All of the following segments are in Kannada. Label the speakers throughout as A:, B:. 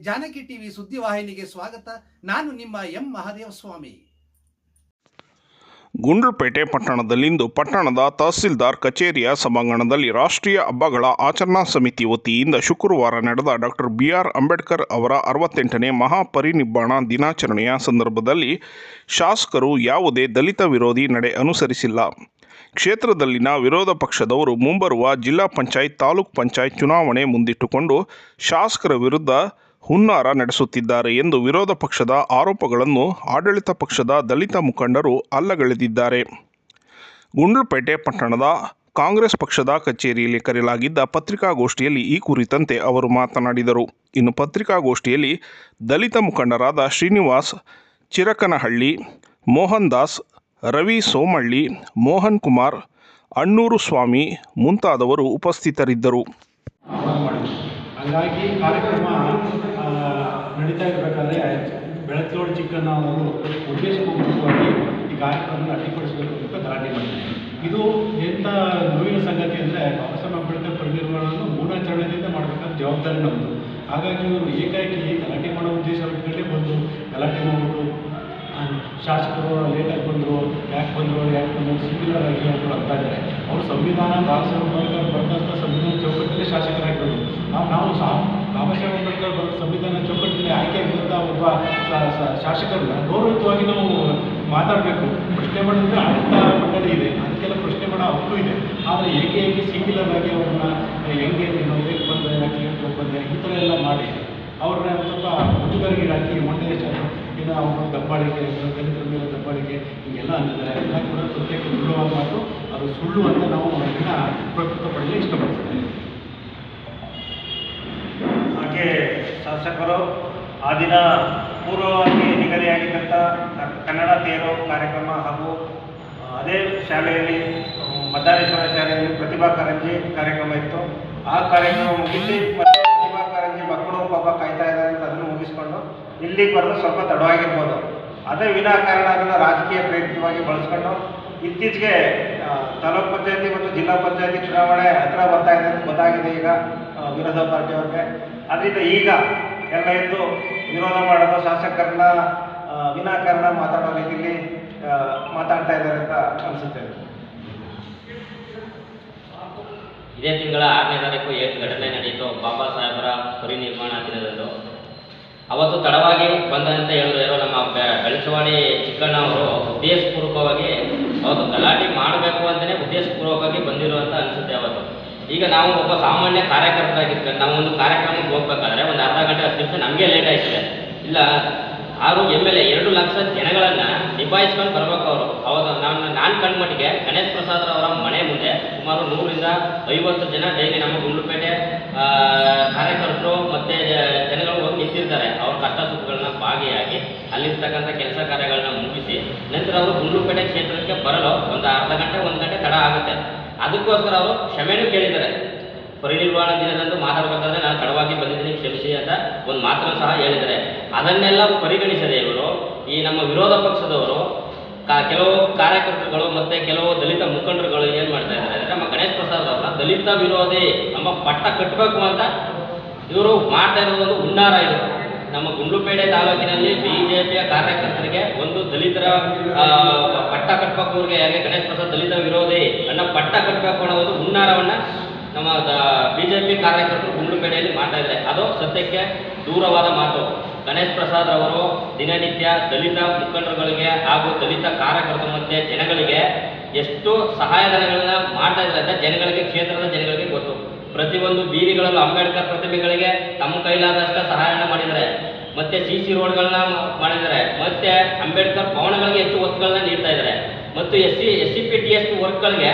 A: ಜಾನಕಿ ಟಿವಿ ಸುದ್ದಿವಾಹಿನಿಗೆ ಸ್ವಾಗತ. ನಾನು ನಿಮ್ಮ ಎಂ ಮಹಾದೇವ ಸ್ವಾಮಿ
B: ಗುಂಡ್ಲುಪೇಟೆ ಪಟ್ಟಣದಲ್ಲಿಂದು ಪಟ್ಟಣದ ತಹಸೀಲ್ದಾರ್ ಕಚೇರಿಯ ಸಭಾಂಗಣದಲ್ಲಿ ರಾಷ್ಟ್ರೀಯ ಹಬ್ಬಗಳ ಆಚರಣಾ ಸಮಿತಿ ವತಿಯಿಂದ ಶುಕ್ರವಾರ ನಡೆದ ಡಾಕ್ಟರ್ ಬಿ ಆರ್ ಅಂಬೇಡ್ಕರ್ ಅವರ ಅರವತ್ತೆಂಟನೇ ಮಹಾಪರಿನಿಬ್ಬಾಣ ದಿನಾಚರಣೆಯ ಸಂದರ್ಭದಲ್ಲಿ ಶಾಸಕರು ಯಾವುದೇ ದಲಿತ ವಿರೋಧಿ ನಡೆ ಅನುಸರಿಸಿಲ್ಲ. ಕ್ಷೇತ್ರದಲ್ಲಿನ ವಿರೋಧ ಪಕ್ಷದವರು ಮುಂಬರುವ ಜಿಲ್ಲಾ ಪಂಚಾಯತ್ ತಾಲೂಕ್ ಪಂಚಾಯತ್ ಚುನಾವಣೆ ಮುಂದಿಟ್ಟುಕೊಂಡು ಶಾಸಕರ ವಿರುದ್ಧ ಹುನ್ನಾರ ನಡೆಸುತ್ತಿದ್ದಾರೆ ಎಂದು ವಿರೋಧ ಪಕ್ಷದ ಆರೋಪಗಳನ್ನು ಆಡಳಿತ ಪಕ್ಷದ ದಲಿತ ಮುಖಂಡರು ಅಲ್ಲಗಳೆದಿದ್ದಾರೆ. ಗುಂಡ್ಲುಪೇಟೆ ಪಟ್ಟಣದ ಕಾಂಗ್ರೆಸ್ ಪಕ್ಷದ ಕಚೇರಿಯಲ್ಲಿ ಕರೆಯಲಾಗಿದ್ದ ಪತ್ರಿಕಾಗೋಷ್ಠಿಯಲ್ಲಿ ಈ ಕುರಿತಂತೆ ಅವರು ಮಾತನಾಡಿದರು. ಇನ್ನು ಪತ್ರಿಕಾಗೋಷ್ಠಿಯಲ್ಲಿ ದಲಿತ ಮುಖಂಡರಾದ ಶ್ರೀನಿವಾಸ್ ಚಿರಕನಹಳ್ಳಿ ಮೋಹನ್ ದಾಸ್ ರವಿ ಸೋಮಳ್ಳಿ, ಮೋಹನ್ ಕುಮಾರ್, ಅಣ್ಣೂರು ಸ್ವಾಮಿ ಮುಂತಾದವರು ಉಪಸ್ಥಿತರಿದ್ದರು.
C: ಹಾಗಾಗಿ ಕಾರ್ಯಕ್ರಮ ನಡೀತಾ ಇರಬೇಕಾದ್ರೆ ಬೆಳಕಿನೋಡು ಚಿಕ್ಕಣ್ಣ ಅವರು ಉದ್ದೇಶಪೂರ್ವಕವಾಗಿ ಈ ಕಾರ್ಯಕ್ರಮವನ್ನು ಅಡ್ಡಿಪಡಿಸಬೇಕು ಅಂತ ಗಲಾಟೆ ಮಾಡಿದ್ದಾರೆ. ಇದು ಎಂಥ ನೋವಿನ ಸಂಗತಿ ಅಂದರೆ ಬಾಬಾ ಸಾಹೇಬ್ ಅಂಬೇಡ್ಕರ್ ಪರಿನಿರ್ವಾಣವನ್ನು ಮೂಢಾಚರಣೆಯಿಂದ ಮಾಡಬೇಕಾದ ಜವಾಬ್ದಾರಿ ನಮ್ಮದು ಹಾಗಾಗಿ ಇವರು ಏಕಾಏಕಿ ಗಲಾಟೆ ಮಾಡೋ ಉದ್ದೇಶ ಬಿಟ್ಟುಕೊಂಡೇ ಬಂದು ಗಲಾಟೆ ಮಾಡಿಬಿಟ್ಟು ಶಾಸಕರು ಲೇಟಾಗಿ ಬಂದರು, ಯಾಕೆ ಬಂದರು ಯಾಕೆ ಬಂದರು ಸಿಂಗ್ಯುಲರ್ ಆಗಿ ಅಂತ ಅಂತ ಇದ್ದಾರೆ. ಅವರು ಸಂವಿಧಾನ ಬಾಬಾ ಸಾಹೇಬ್ ಅಂಬೇಡ್ಕರ್ ಬರೆದಂಥ ಸಂವಿಧಾನ ಚೌಕಟ್ಟಲ್ಲಿ ಶಾಸಕರಾಗಿರೋದು. ನಾವು ಸಹ ಬಾಬಾ ಸಾಹೇಬ್ ಸಂವಿಧಾನ ಚೌಕಟ್ಟಿನಲ್ಲಿ ಆಯ್ಕೆಯಾಗಿದ್ದಂಥ ಒಬ್ಬ ಶಾಸಕರನ್ನ ಗೌರವಯುತವಾಗಿ ನಾವು ಮಾತಾಡಬೇಕು. ಪ್ರಶ್ನೆ ಮಾಡಿದ್ರೆ ಆಡಳಿತ ಮಂಡಳಿ ಇದೆ. ಅದಕ್ಕೆಲ್ಲ ಪ್ರಶ್ನೆ ಮಾಡೋ ಹಕ್ಕು ಇದೆ. ಆದರೆ ಏಕೆ ಏಕೆ ಸಿಂಗ್ಯುಲರ್ ಆಗಿ ಅವ್ರನ್ನ ಹೆಂಗೆ ನೀನು ಹೇಗೆ ಬಂದೆ ಯಾಕೆ ಬಂದೆ ಈ ಥರ ಎಲ್ಲ ಮಾಡಿ ಅವ್ರನ್ನ ಸ್ವಲ್ಪ ಮುಜುಗರಿಗೆ ಮೊನ್ನೆ ಶ- ಇನ್ನು ಅವರು ದಬ್ಬಾಳಿಕೆ ದಲಿತರ ಮೇಲೆ ದಬ್ಬಾಳಿಕೆ, ಹೀಗೆಲ್ಲ ಅಂದಿದ್ದಾರೆ. ಎಲ್ಲ ಕೂಡ ಪ್ರತ್ಯೇಕ ದೃಢವಾದ ಮಾತು. ಅದು ಸುಳ್ಳು ಅಂತ ನಾವು ಇದನ್ನ ಪ್ರಸ್ತುತಪಡಲು ಇಷ್ಟಪಡ್ತೇವೆ
D: ಹಾಗೆ ಶಾಸಕರು ಆ ದಿನ ಪೂರ್ವವಾಗಿ ನಿಗದಿಯಾಗಿದ್ದಂಥ ಕನ್ನಡ ತೇರು ಕಾರ್ಯಕ್ರಮ ಹಾಗೂ ಅದೇ ಶಾಲೆಯಲ್ಲಿ ಮದ್ದಾರೇಶ್ವರ ಶಾಲೆಯಲ್ಲಿ ಪ್ರತಿಭಾ ಕಾರಂಜಿ ಕಾರ್ಯಕ್ರಮ ಇತ್ತು. ಆ ಕಾರ್ಯಕ್ರಮ ಮುಗಿಸಿ ಪ್ರತಿಭಾ ಕಾರಂಜಿ ಮಕ್ಕಳು ಪಾಪ ಕಾಯ್ತಾ ಇದ್ದಾರೆ ಅಂತ ಅದನ್ನು ಮುಗಿಸ್ಕೊಂಡು ಇಲ್ಲಿಗೆ ಬರೋದು ಸ್ವಲ್ಪ ತಡವಾಗಿರ್ಬೋದು ಅದೇ ವಿನಾಕಾರಣ ಅದನ್ನು ರಾಜಕೀಯ ಪ್ರೇರಿತವಾಗಿ ಬಳಸ್ಕೊಂಡು ಇತ್ತೀಚೆಗೆ ತಾಲೂಕು ಪಂಚಾಯತಿ ಮತ್ತು ಜಿಲ್ಲಾ ಪಂಚಾಯತಿ ಚುನಾವಣೆ ಹತ್ರ ಬರ್ತಾ ಇದೆ ಅಂತ ಗೊತ್ತಾಗಿದೆ ಈಗ ವಿರೋಧ ಪಾರ್ಟಿಯವ್ರಿಗೆ. ಅದರಿಂದ ಈಗ ಎಲ್ಲ ಇದ್ದು ವಿರೋಧ ಮಾಡೋದು ಶಾಸಕರನ್ನ ವಿನಾಕಾರಣ ಮಾತಾಡೋ ರೀತಿಯಲ್ಲಿ ಮಾತಾಡ್ತಾ ಇದ್ದಾರೆ ಅಂತ ಅನಿಸುತ್ತೆ.
E: ಇದೇ ತಿಂಗಳ ಆರನೇ ತಾರೀಕು ಏನು ಘಟನೆ ನಡೆಯಿತು. ಬಾಬಾ ಸಾಹೇಬರ ಪರಿನಿರ್ಮಾಣ ದಿನದಂದು. ಅವತ್ತು ತಡವಾಗಿ ಬಂದಂತೆ ಹೇಳಿದ್ರು ಯಾರೋ ನಮ್ಮ ಬೆಳಚವಾಡಿ ಚಿಕ್ಕಣ್ಣ ಅವರು ಉದ್ದೇಶಪೂರ್ವಕವಾಗಿ ಅವತ್ತು ಗಲಾಟೆ ಮಾಡಬೇಕು ಅಂತಲೇ ಉದ್ದೇಶಪೂರ್ವಕವಾಗಿ ಬಂದಿರುವಂತ ಅನಿಸುತ್ತೆ ಅವತ್ತು. ಈಗ ನಾವು ಒಬ್ಬ ಸಾಮಾನ್ಯ ಕಾರ್ಯಕರ್ತರಾಗಿರ್ತಾರೆ ನಾವು ಒಂದು ಕಾರ್ಯಕ್ರಮಕ್ಕೆ ಹೋಗ್ಬೇಕಾದ್ರೆ ಗಂಟೆ ಹತ್ತು ನಮಗೆ ಲೇಟ್ ಆಯ್ತದೆ. ಇಲ್ಲ, ಆರು ಎಂ ಎಲ್ ಎ ಎರಡು ಲಕ್ಷ ಜನಗಳನ್ನು ನಿಭಾಯಿಸ್ಕೊಂಡು ಬರ್ಬೇಕು ಅವರು. ಅವಾಗ ನಾನು ನಾನು ಕಣ್ಮಟ್ಟಿಗೆ ಗಣೇಶ್ ಪ್ರಸಾದ್ ಅವರ ಮನೆ ಮುಂದೆ ಸುಮಾರು ನೂರಿಂದ ಐವತ್ತು ಜನ ಡೈಲಿ ನಮ್ಮ ಗುಂಡ್ಲುಪೇಟೆ ಕಾರ್ಯಕರ್ತರು ಮತ್ತೆ ಜನಗಳು ಹೋಗಿ ನಿಂತಿರ್ತಾರೆ. ಅವ್ರ ಕಷ್ಟ ಸುಖಗಳನ್ನ ಭಾಗಿಯಾಗಿ ಅಲ್ಲಿರ್ತಕ್ಕಂಥ ಕೆಲಸ ಕಾರ್ಯಗಳನ್ನ ಮುಗಿಸಿ ನಂತರ ಅವರು ಗುಂಡ್ಲುಪೇಟೆ ಕ್ಷೇತ್ರಕ್ಕೆ ಬರಲು ಒಂದು ಅರ್ಧ ಗಂಟೆ, ಒಂದು ಗಂಟೆ ತಡ ಆಗುತ್ತೆ. ಅದಕ್ಕೋಸ್ಕರ ಅವರು ಕ್ಷಮೆನೂ ಕೇಳಿದ್ದಾರೆ. ಪರಿನಿರ್ವಾಣ ದಿನದಂದು ಮಾತಾಡಬೇಕಾದ್ರೆ ನಾನು ತಡವಾಗಿ ಬಂದಿದ್ದೀನಿ, ಕ್ಷಮಿಸಿ ಅಂತ ಒಂದು ಮಾತನ್ನು ಸಹ ಹೇಳಿದ್ದಾರೆ. ಅದನ್ನೆಲ್ಲ ಪರಿಗಣಿಸದೆ ಇವರು, ಈ ನಮ್ಮ ವಿರೋಧ ಪಕ್ಷದವರು ಕೆಲವು ಕಾರ್ಯಕರ್ತರುಗಳು ಮತ್ತೆ ಕೆಲವು ದಲಿತ ಮುಖಂಡರುಗಳು ಏನು ಮಾಡ್ತಾ ಇದ್ದಾರೆ ಅಂದರೆ ನಮ್ಮ ಗಣೇಶ್ ಪ್ರಸಾದ್ ಅವರ ದಲಿತ ವಿರೋಧಿ, ನಮ್ಮ ಪಟ್ಟ ಕಟ್ಟಬೇಕು ಅಂತ ಇವರು ಮಾಡ್ತಾ ಇರೋದು ಒಂದು ಹುನ್ನಾರ ಇದು. ನಮ್ಮ ಗುಂಡ್ಲುಪೇಟೆ ತಾಲೂಕಿನಲ್ಲಿ ಬಿಜೆಪಿಯ ಕಾರ್ಯಕರ್ತರಿಗೆ ಒಂದು ದಲಿತರ ಪಟ್ಟ ಕಟ್ಟಬೇಕು ಅವ್ರಿಗೆ, ಯಾಕೆ ಗಣೇಶ್ ಪ್ರಸಾದ್ ದಲಿತ ವಿರೋಧಿ ಅನ್ನೋ ಪಟ್ಟ ಕಟ್ಟಬೇಕು ಅನ್ನೋ ಒಂದು ಹುನ್ನಾರವನ್ನ ನಮ್ಮ ಬಿಜೆಪಿ ಕಾರ್ಯಕರ್ತರು ಗುಂಡ್ಲುಪೇಟೆಯಲ್ಲಿ ಇದ್ದಾರೆ. ಅದು ಸತ್ಯಕ್ಕೆ ದೂರವಾದ ಮಾತು. ಗಣೇಶ್ ಪ್ರಸಾದ್ ಅವರು ದಿನನಿತ್ಯ ದಲಿತ ಮುಖಂಡರುಗಳಿಗೆ ಹಾಗೂ ದಲಿತ ಕಾರ್ಯಕರ್ತರು ಮತ್ತೆ ಜನಗಳಿಗೆ ಎಷ್ಟು ಸಹಾಯಧನಗಳನ್ನ ಮಾಡ್ತಾ ಇದ್ದಾರೆ ಅಂತ ಜನಗಳಿಗೆ, ಕ್ಷೇತ್ರದ ಜನಗಳಿಗೆ ಗೊತ್ತು. ಪ್ರತಿಯೊಂದು ಬೀದಿಗಳಲ್ಲೂ ಅಂಬೇಡ್ಕರ್ ಪ್ರತಿಮೆಗಳಿಗೆ ತಮ್ಮ ಕೈಲಾದಷ್ಟು ಸಹಾಯನ ಮಾಡಿದ್ದಾರೆ. ಮತ್ತೆ ಸಿ ಸಿ ರೋಡ್ಗಳನ್ನ ಮಾಡಿದ್ದಾರೆ. ಮತ್ತೆ ಅಂಬೇಡ್ಕರ್ ಭವನಗಳಿಗೆ ಹೆಚ್ಚು ಒತ್ತುಗಳನ್ನ ನೀಡ್ತಾ ಇದ್ದಾರೆ. ಮತ್ತು S C S C P T S ವರ್ಕ್ಗಳಿಗೆ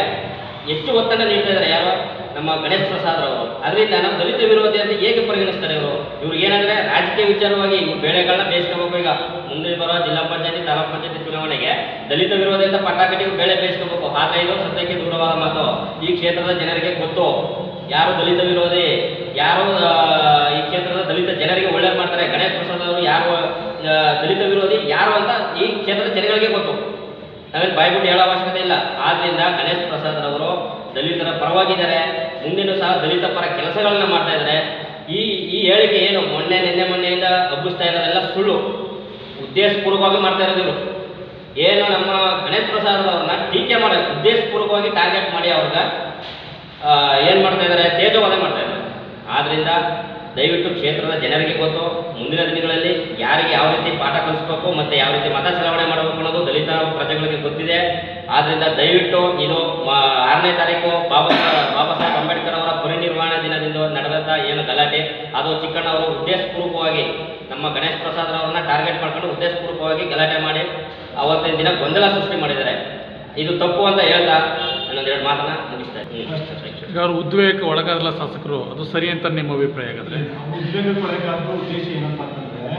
E: ಹೆಚ್ಚು ಒತ್ತನ್ನು ನೀಡ್ತಾ ಇದ್ದಾರೆ. ಯಾರು? ನಮ್ಮ ಗಣೇಶ್ ಪ್ರಸಾದ್ ಅವರು ಅದರಿಂದ ನಮ್ಮ ದಲಿತ ವಿರೋಧಿ ಅಂತ ಹೇಗೆ ಪರಿಗಣಿಸ್ತಾರೆ ಇವರು? ಇವ್ರು ಏನಂದ್ರೆ ರಾಜಕೀಯ ವಿಚಾರವಾಗಿ ಬೆಳೆಗಳನ್ನ ಬೇಯಿಸ್ಕೋಬೇಕು ಈಗ. ಮುಂದೆ ಬರೋ ಜಿಲ್ಲಾ ಪಂಚಾಯತಿ, ತಾಲೂಕ್ ಪಂಚಾಯತಿ ಚುನಾವಣೆಗೆ ದಲಿತ ವಿರೋಧಿ ಅಂತ ಪಟ್ಟಾಕಟ್ಟಿ ಬೆಳೆ ಬೇಯಿಸ್ಕೋಬೇಕು. ಆದ್ರೆ ಇದು ಸದ್ಯಕ್ಕೆ ದೂರವಾದ ಮಾತು. ಈ ಕ್ಷೇತ್ರದ ಜನರಿಗೆ ಗೊತ್ತು. ಯಾರು ದಲಿತ ವಿರೋಧಿ, ಯಾರು ಈ ಕ್ಷೇತ್ರದ ದಲಿತ ಜನರಿಗೆ ಒಳ್ಳೇದು ಮಾಡ್ತಾರೆ. ಗಣೇಶ್ ಪ್ರಸಾದ್ ಅವರು ಯಾರು ದಲಿತ ವಿರೋಧಿ, ಯಾರು ಅಂತ ಈ ಕ್ಷೇತ್ರದ ಜನಗಳಿಗೆ ಗೊತ್ತು. ನಾವೇನು ಬಾಯ್ಬಿಟ್ಟು ಹೇಳೋ ಅವಶ್ಯಕತೆ ಇಲ್ಲ. ಆದ್ರಿಂದ ಗಣೇಶ್ ಪ್ರಸಾದ್ ರವರು ದಲಿತರ ಪರವಾಗಿದ್ದಾರೆ. ಮುಂದಿನ ಸಹ ದಲಿತ ಪರ ಕೆಲಸಗಳನ್ನ ಮಾಡ್ತಾ ಇದ್ದಾರೆ ಈ ಈ ಹೇಳಿಕೆ ಏನು? ಮೊನ್ನೆ, ನಿನ್ನೆ, ಮೊನ್ನೆಯಿಂದ ಹಬ್ಬಿಸ್ತಾ ಇರೋದೆಲ್ಲ ಸುಳ್ಳು. ಉದ್ದೇಶಪೂರ್ವಕವಾಗಿ ಮಾಡ್ತಾ ಇರೋದಿಲ್ಲ ಏನು ನಮ್ಮ ಗಣೇಶ್ ಪ್ರಸಾದ್ ಅವ್ರನ್ನ ಟೀಕೆ ಮಾಡಿ ಉದ್ದೇಶಪೂರ್ವಕವಾಗಿ ಟಾರ್ಗೆಟ್ ಮಾಡಿ ಅವ್ರಿಗೆ ಏನು ಮಾಡ್ತಾ ಇದ್ದಾರೆ ತೇಜವಾದ ಮಾಡ್ತಾ ಇದ್ದಾರೆ ಆದ್ದರಿಂದ ದಯವಿಟ್ಟು ಕ್ಷೇತ್ರದ ಜನರಿಗೆ ಗೊತ್ತು, ಮುಂದಿನ ದಿನಗಳಲ್ಲಿ ಯಾರಿಗೆ ಯಾವ ರೀತಿ ಪಾಠ ಕಲಿಸ್ಬೇಕು ಮತ್ತು ಯಾವ ರೀತಿ ಮತ ಚಲಾವಣೆ ಮಾಡಬೇಕು ಅನ್ನೋದು ದಲಿತ ಪ್ರಜೆಗಳಿಗೆ ಗೊತ್ತಿದೆ. ಆದ್ದರಿಂದ ದಯವಿಟ್ಟು ಇದು ಆರನೇ ತಾರೀಕು ಬಾಬಾ ಬಾಬಾ ಸಾಹೇಬ್ ಅಂಬೇಡ್ಕರ್ ಅವರ ಪರಿನಿರ್ವಾಣ ದಿನದಿಂದ ನಡೆದಂಥ ಏನು ಗಲಾಟೆ, ಅದು ಚಿಕ್ಕಣ್ಣ ಅವರು ಉದ್ದೇಶಪೂರ್ವಕವಾಗಿ ನಮ್ಮ ಗಣೇಶ್ ಪ್ರಸಾದ್ ಅವರನ್ನ ಟಾರ್ಗೆಟ್ ಮಾಡ್ಕೊಂಡು ಉದ್ದೇಶಪೂರ್ವಕವಾಗಿ ಗಲಾಟೆ ಮಾಡಿ ಅವತ್ತಿನ ದಿನ ಗೊಂದಲ ಸೃಷ್ಟಿ ಮಾಡಿದ್ದಾರೆ. ಇದು ತಪ್ಪು ಅಂತ ಹೇಳ್ತಾ ನಾನೊಂದೆರಡು ಮಾತನ್ನ
F: ಈಗ ಅವರು ಉದ್ವೇಗಕ್ಕೆ ಒಳಗಾದಲ್ಲ ಶಾಸಕರು ಅದು ಸರಿ ಅಂತ ನಿಮ್ಮ ಅಭಿಪ್ರಾಯ ಹಾಗಾದ್ರೆ?
C: ಉದ್ವೇಗಕ್ಕೆ ಒಳಗಾದ್ರು ಉದ್ದೇಶ ಏನಪ್ಪ ಅಂತಂದ್ರೆ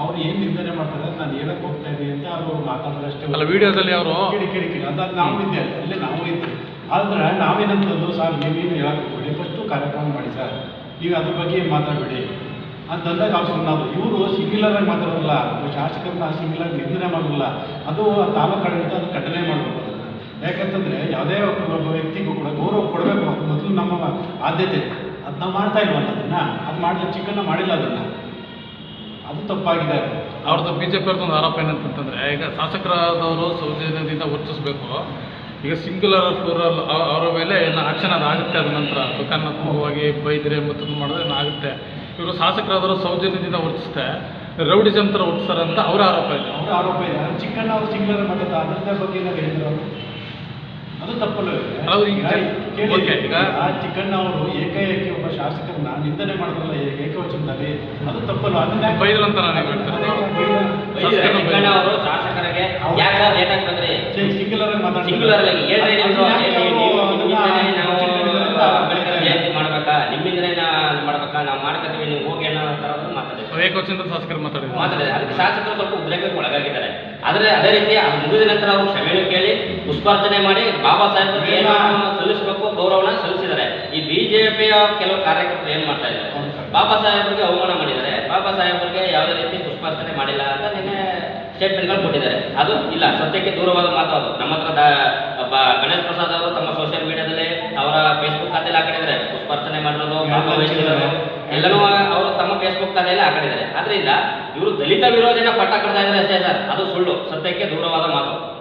C: ಅವ್ರು ಏನ್ ನಿಂದನೆ ಮಾಡ್ತಾರೆ ಅಂತ ನಾನು ಹೇಳಕ್ ಹೋಗ್ತಾ ಇದ್ದೀನಿ ಅಂತ ಅವರು ಮಾತಾಡಿದ್ರಷ್ಟೇ
F: ಅಲ್ಲ ವಿಡಿಯೋದಲ್ಲಿ ಅವರು
C: ಕೇಳಿ ಕೇಳಿ ಕೇಳಿ. ಅಂತ ನಾವು ಇದ್ದೆ ಅಲ್ಲೇ ನಾವು ಇದ್ದೆ. ಆದ್ರೆ ನಾವೇನಂತಂದು ಸರ್ ನೀವೇನು ಹೇಳಕ್ ಹೋಗ್ಬೇಡಿ. ಫಸ್ಟು ಕಾರ್ಯಕ್ರಮ ಮಾಡಿ ಸರ್. ನೀವು ಅದ್ರ ಬಗ್ಗೆ ಏನು ಮಾತಾಡಬೇಡಿ? ಅಂತಂದಾಗ ಅವ್ರು ಸುಮ್ಮನಾದ್ರು ಇವರು ಸಿಂಗ್ಯುಲರ್ ಆಗಿ ಮಾತಾಡೋದಿಲ್ಲ. ಶಾಸಕರನ್ನ ಸಿಂಗ್ಯುಲರ್ ಆಗಿ ನಿಂದನೆ ಮಾಡೋದಿಲ್ಲ. ಅದು ತಾಲೂಕು ಆಡಳಿತ ಅದು ಕಟ್ಟನೆ ಮಾಡಬೇಕು. ಯಾಕಂತಂದ್ರೆ ಯಾವುದೇ ಒಬ್ಬ ವ್ಯಕ್ತಿಗೂ ಕೂಡ ಗೌರವ ಕೊಡಬೇಕು ಅಂತ ಮೊದಲು ನಮ್ಮ ಆದ್ಯತೆ. ಅದು ನಾವು ಮಾಡ್ತಾ ಇಲ್ವಲ್ಲ ಅದನ್ನ? ಅದು ಮಾಡಲಿ ಚಿಕ್ಕನ್ನ ಮಾಡಿಲ್ಲ ಅದನ್ನ. ಅದು ತಪ್ಪಾಗಿದೆ.
F: ಅವ್ರದ್ದು ಬಿ ಜೆ ಪಿ ಅವ್ರದ್ದು ಒಂದು ಆರೋಪ ಏನಂತಂತಂದ್ರೆ ಈಗ ಶಾಸಕರಾದವರು ಸೌಜನ್ಯದಿಂದ ವರ್ತಿಸಬೇಕು. ಈಗ ಸಿಂಗ್ಯುಲರ್ ಫ್ಲೋರಲ್ ಅವರ ಮೇಲೆ ಏನು ಆಕ್ಷನ್ ಅದು ಆಗುತ್ತೆ ಅದ ನಂತರ? ದುಕಾನಾತ್ಮಕವಾಗಿ ಬೈದ್ರೆ ಮತ್ತು ಮಾಡಿದ್ರೆ ಆಗುತ್ತೆ? ಇವರು ಶಾಸಕರಾದವರು ಸೌಜನ್ಯದಿಂದ ವರ್ತಿಸ್ತೆ ರೌಡಿಸಮ್ ಥರ ವರ್ತಿಸ್ತಾರೆ ಅಂತ ಅವರ ಆರೋಪ ಇದೆ.
C: ಅವರ ಆರೋಪ ಇದೆ. ಚಿಕ್ಕಣ್ಣ ಅವರು ಸಿಂಗ್ಲರ್ ಮಾಡಿದ ಅದರ ಬಗ್ಗೆ ಏನಾದ್ರು ಹೇಳಿದ್ರು ಅವರು? ಅದು ತಪ್ಪಲ್ಲ
F: ಅದು ಈಗ
C: ಕೇಳಿ
F: ಓಕೆ, ಈಗ-
C: ಆ ಚಿಕ್ಕಣ್ಣ ಅವರು ಏಕಾಏಕಿ ಒಬ್ಬ ಶಾಸಕರನ್ನ ನಿಂದನೆ ಮಾಡಿದ್ರಲ್ಲ ಏಕವಚನದಲ್ಲಿ ಅದು ತಪ್ಪಲ್ಲ ಅದನ್ನ
F: ಬೈದ್ರು ಅಂತ ನಾನು
E: ಚಿಕ್ಕಣ್ಣ ಅವರು ಶಾಸಕರಿಗೆ ಯಾಕೆ ಸರ್ ಲೇಟಾಗಿ ಬಂದ್ರಿ?
C: ಸಿ- ಸಿಂಗ್ಯುಲರ್ ಆಗಿ.
E: ಸಿಂಗ್ಯುಲರ್ ಹೇಳ್ರಿ ನೀವು- ನೀವು- ಜಯಂತಿ ಮಾಡ್ಬೇಕಾ? ನಿಮ್ಮಿಂದನೇ ನಾ ಮಾಡ್ಬೇಕಾ? ನಾವು ಮಾಡ್ಕೊತೀವಿ ನೀವು ಹೋಗಿ ಅನ್ನೋ ಥರ
F: ಏಕವಚನದ ಶಾಸಕರು ಮಾತಾಡಿದ್ರು.
E: ಮಾತಾಡಿದ್ದಾರೆ ಅದಕ್ಕೆ ಶಾಸಕರು ಸ್ವಲ್ಪ ಉದ್ರೇಕಕ್ಕೆ ಒಳಗಾಗಿದ್ದಾರೆ. ಆದರೆ ಅದೇ ರೀತಿ ಆ ಮುಗಿದ ನಂತರ ಅವರು ಕ್ಷಮೆಯನ್ನು ಕೇಳಿ ಪುಷ್ಪಾರ್ಚನೆ ಮಾಡಿ ಬಾಬಾ ಸಾಹೇಬ್ ಏನು ಸಲ್ಲಿಸಬೇಕು ಗೌರವನ ಸಲ್ಲಿಸಿದ್ದಾರೆ. ಈ ಬಿಜೆಪಿಯ ಕೆಲವು ಕಾರ್ಯಕರ್ತರು ಏನ್ ಮಾಡ್ತಾ ಇದ್ದಾರೆ? ಬಾಬಾ ಸಾಹೇಬ್ರಿಗೆ ಅವಮಾನ ಮಾಡಿದ್ದಾರೆ. ಬಾಬಾ ಸಾಹೇಬ್ರಿಗೆ ಯಾವುದೇ ರೀತಿ ಪುಷ್ಪಾರ್ಚನೆ ಮಾಡಿಲ್ಲ ಅಂತ ನಿನ್ನೆ ಸ್ಟೇಟ್ಮೆಂಟ್ಗಳು ಕೊಟ್ಟಿದ್ದಾರೆ. ಅದು ಇಲ್ಲ ಸತ್ಯಕ್ಕೆ ದೂರವಾದ ಮಾತು ಅದು. ನಮ್ಮ ಹತ್ರ ಗಣೇಶ್ ಪ್ರಸಾದ್ ಅವರು ತಮ್ಮ ಸೋಷಿಯಲ್ ಮೀಡಿಯಾದಲ್ಲಿ ಅವರ ಫೇಸ್ಬುಕ್ ಖಾತೆಯಲ್ಲಿ ಹಾಕಿದ್ದಾರೆ ಪುಷ್ಪಾರ್ಚನೆ ಮಾಡಿರೋದು ಭಾಗವಹಿಸಿರೋದು. ಎಲ್ಲನೂ ಅವರು ತಮ್ಮ ಫೇಸ್ಬುಕ್ ಖಾತೆಯಲ್ಲಿ ಹಾಕಿದ್ದಾರೆ ಆದ್ರಿಂದ ಇವರು ದಲಿತ ವಿರೋಧಿನ ಪಟ್ಟ ಕಡ್ತಾ ಇದ್ದಾರೆ ಅಷ್ಟೇ ಸರ್. ಅದು ಸುಳ್ಳು. ಸತ್ಯಕ್ಕೆ ದೂರವಾದ ಮಾತು.